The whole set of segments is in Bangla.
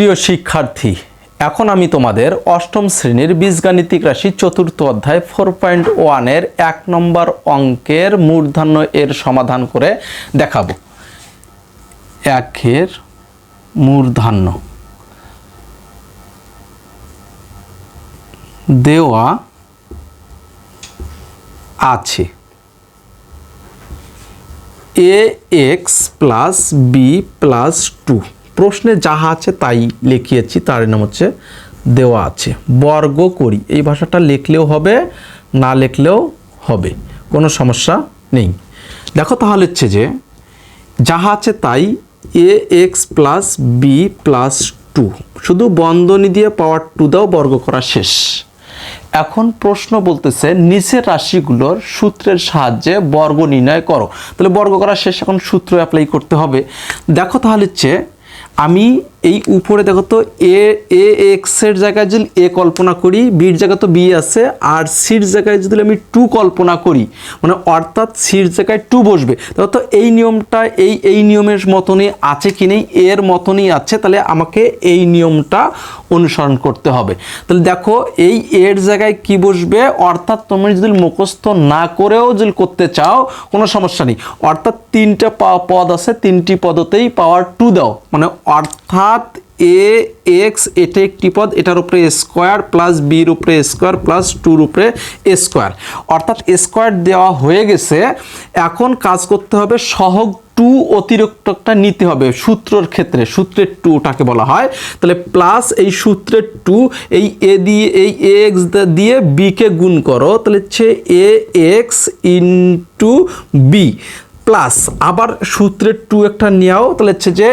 প্রিয় শিক্ষার্থী, এখন আমি তোমাদের অষ্টম শ্রেণির বীজগাণিতিক রাশি চতুর্থ অধ্যায় ফোর পয়েন্ট ওয়ানের এক নম্বর অঙ্কের মূর্ধন্য এর সমাধান করে দেখাবো। একের মূর্ধান্য। দেওয়া আছে। A x plus b plus two প্রশ্নে যাহা আছে তাই লিখিয়েছি, তার নাম হচ্ছে দেওয়া আছে। বর্গ করি। এই ভাষাটা লিখলেও হবে, না লিখলেও হবে। কোনো সমস্যা নেই। দেখো তাহলে হচ্ছে যে, যাহা আছে তাই a x plus b plus two শুধু বন্ধনী দিয়ে পাওয়ার টু দাও, বর্গ করা শেষ। এখন প্রশ্ন বলতেছে, নিচের রাশিগুলোর সূত্রের সাহায্যে বর্গ নির্ণয় করো। তাহলে বর্গ করা শেষ, এখন সূত্র অ্যাপ্লাই করতে হবে। দেখো তাহলে হচ্ছে আমি এই উপরে দেখো তো এ এ এক্সের জায়গায় যদি এ কল্পনা করি বির জায়গায় তো বি আছে, আর সির জায়গায় যদি আমি টু কল্পনা করি মানে অর্থাৎ সির জায়গায় টু বসবে। দেখো তো এই নিয়মটা, এই এই নিয়মের মতনই আছে কি নেই? এর মতনই আছে, তাহলে আমাকে এই নিয়মটা অনুসরণ করতে হবে। তাহলে দেখো, এই এর জায়গায় কি বসবে? অর্থাৎ তুমি যদি মুখস্থ না করেও যদি করতে চাও, কোনো সমস্যা নেই। অর্থাৎ তিনটা পদ আছে, তিনটি পদতেই পাওয়ার টু দাও। মানে অর্থাৎ এ এক্স, এটা একটি পদ, এটার উপরে স্কোয়ার প্লাস বির উপরে স্কোয়ার প্লাস টুর উপরে স্কোয়ার। অর্থাৎ স্কোয়ার দেওয়া হয়ে গেছে, এখন কাজ করতে হবে সহগ টু অতিরিক্তটা নিতে হবে সূত্রর ক্ষেত্রে, সূত্রের টুটাকে বলা হয়। তাহলে প্লাস এই সূত্রের টু, এই এ দিয়ে, এই এক্স দিয়ে বিকে গুণ করো, তাহলে হচ্ছে a x into b. Plus আবার সূত্রের টু একটা নেওয়াও তাহলে হচ্ছে যে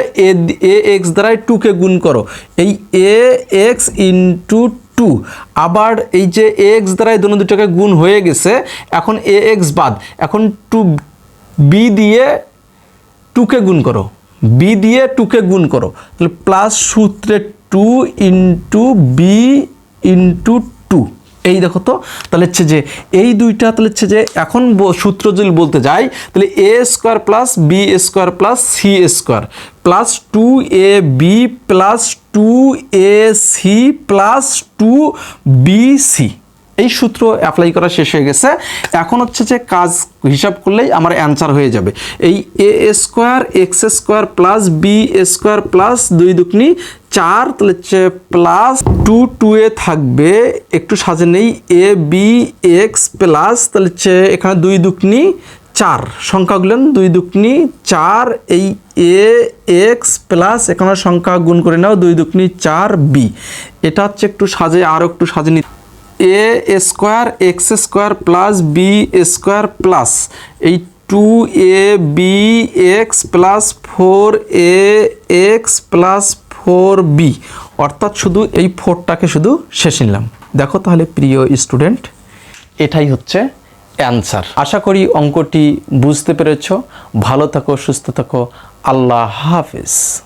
এ এক্স দ্বারাই টুকে গুণ করো। এই এ এক্স ইন্টু টু, আবার এই যে এক্স দ্বারাই দুটো দুটোকে গুণ হয়ে গেছে, এখন এ এক্স বাদ। এখন টু, বি দিয়ে টুকে গুণ করো। বি দিয়ে টুকে গুণ করো। তাহলে প্লাস সূত্রে two into b into two. এই দেখো তো, তাহলে হচ্ছে যে এই দুইটা, তাহলে হচ্ছে যে এখন সূত্র যদি বলতে যাই, তাহলে a square plus b square plus c square, plus two a b plus two a c plus two b c. এই সূত্র অ্যাপ্লাই করা শেষ হয়ে গেছে। এখন হচ্ছে যে কাজ হিসাব করলেই আমার অ্যান্সার হয়ে যাবে। এই a square, x square plus b square plus দুই দুকনি চার, তাহলে হচ্ছে প্লাস টু টু এ থাকবে। একটু সাজে নেই এ বি এক্স প্লাস তাহলে হচ্ছে এখানে দুই দুকনি চার। সংখ্যাগুলো দুই দুকনি চার, এই এ এক্স প্লাস এখানে সংখ্যা গুণ করে নাও, দুই দুকনি চার বি এটা হচ্ছে একটু সাজে আরও একটু সাজে নিতে। A square x square plus b square plus এই two a b x plus four a x plus four b. অর্থাৎ শুধু এই ফোরটাকে শুধু শেষ নিলাম। দেখো তাহলে প্রিয় স্টুডেন্ট, এটাই হচ্ছে অ্যান্সার। আশা করি অঙ্কটি বুঝতে পেরেছ। ভালো থাকো, সুস্থ থাকো। আল্লাহ হাফেজ।